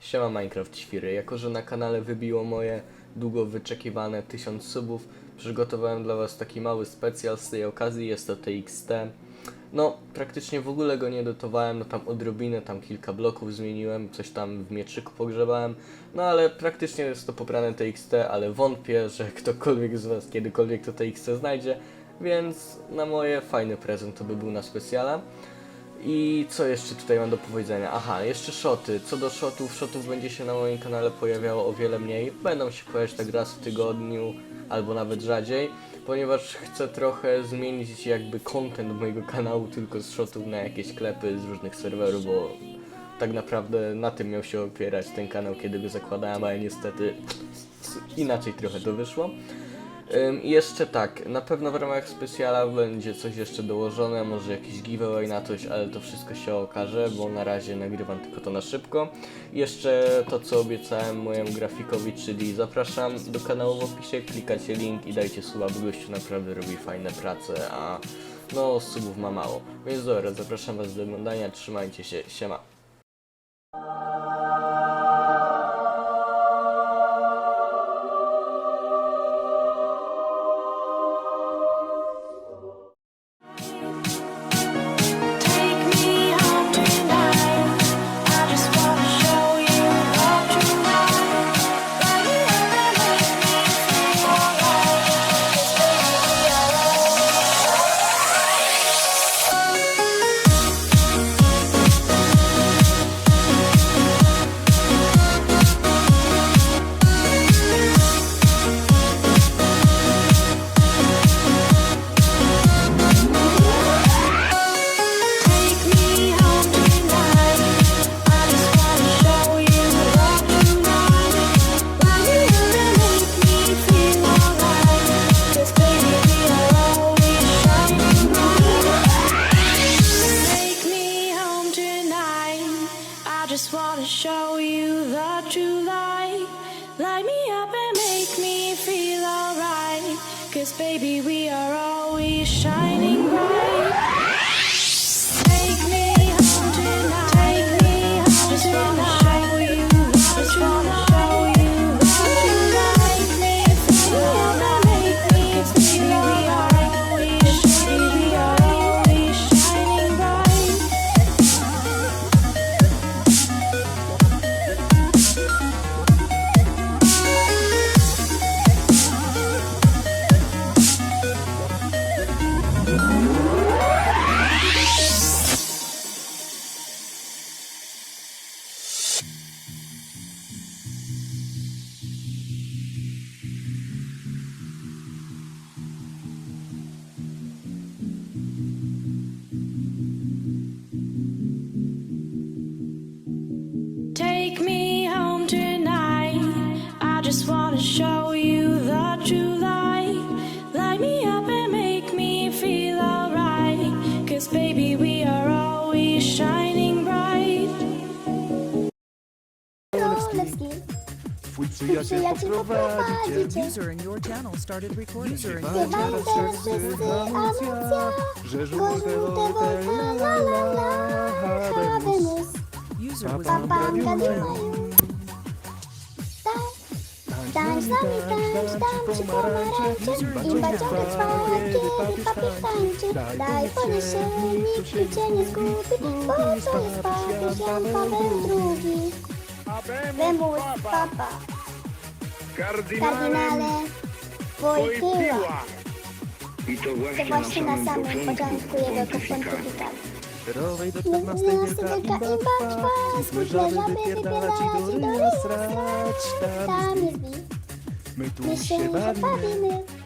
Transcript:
Siema Minecraft Świry. Jako, że na kanale wybiło moje długo wyczekiwane 1000 subów, przygotowałem dla Was taki mały specjal z tej okazji, jest to TXT. No, praktycznie w ogóle go nie dotowałem, no tam odrobinę, tam kilka bloków zmieniłem, coś tam w mieczyku pogrzebałem, no ale praktycznie jest to pobrane TXT, ale wątpię, że ktokolwiek z Was kiedykolwiek to TXT znajdzie, więc na moje fajny prezent to by był na specjala. I co jeszcze tutaj mam do powiedzenia? Aha, jeszcze shoty. Co do shotów, shotów będzie się na moim kanale pojawiało o wiele mniej. Będą się pojawiać tak raz w tygodniu, albo nawet rzadziej, ponieważ chcę trochę zmienić jakby content mojego kanału tylko z shotów na jakieś klepy z różnych serwerów, bo tak naprawdę na tym miał się opierać ten kanał, kiedy go zakładałem, ale niestety inaczej trochę to wyszło. I jeszcze tak, na pewno w ramach specjala będzie coś jeszcze dołożone, może jakiś giveaway na coś, ale to wszystko się okaże, bo na razie nagrywam tylko to na szybko. I jeszcze to, co obiecałem mojemu grafikowi, czyli zapraszam do kanału w opisie, klikacie link i dajcie suba, bo gościu naprawdę robi fajne prace, a no subów ma mało. Więc dobra, zapraszam was do oglądania, trzymajcie się, siema. Just wanna show you the true like. Light me up and make me feel alright. Cause baby, we are always shining bright. Just wanna show you that you like. Light me up and make me feel alright. Cause baby, we are always shining bright. Królewski. Twój przyjaciel Przyjaciel poprowadzi cię. poprowadzi cię. User in your channel started recording. User in your Śpiewają channel teraz started wszyscy recording. że żółte żółte wote, la la la, habemus. habemus. User was Pam, Pam, pam, pam, gadimają. Tak, tańcz z nami, tańcz, tańcz, pomarańcze i baciąga trwa, kiedy papier tańczy. Daj się, nikt cię nie zgubi, bo to jest papież Jan Paweł II. Habemus, papa, kardynale, Wojtyła. I to To właśnie, właśnie na samym początku jego pontyfikatu. Zerowej do No, 14 no, wielka trwa, My smutne żaby wypierdalać i do i ryja srać. Tam Tam jest. My tu My się bawimy.